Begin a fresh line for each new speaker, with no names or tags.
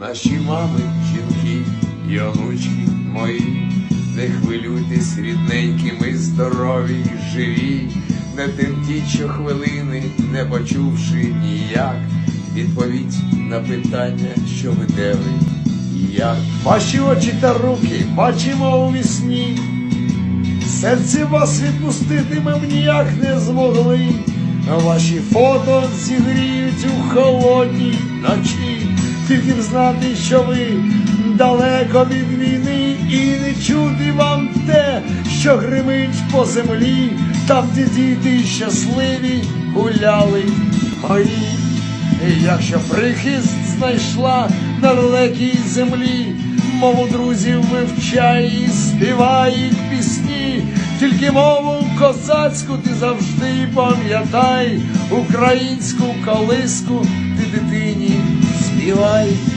наші мами, жінки і онучки мої. Не хвилюйтесь, рідненькі, ми здорові й живі, не тремтіть щохвилини, не почувши ніяк. Відповідь на питання, що ви де ви і як. Ваші очі та руки бачимо у вісні. Серце вас відпустити ми ніяк не змогли. Ваші фото зігріють у холодній ночі. Тільки знати, що ви далеко від війни, і не чути вам те, що гримить по землі, там, де діти щасливі гуляли мої. І якщо прихист знайшла на далекій землі, мову друзів вивчай і співай пісні, тільки мову козацьку ти завжди пам'ятай, українську колиску ти дитині співай.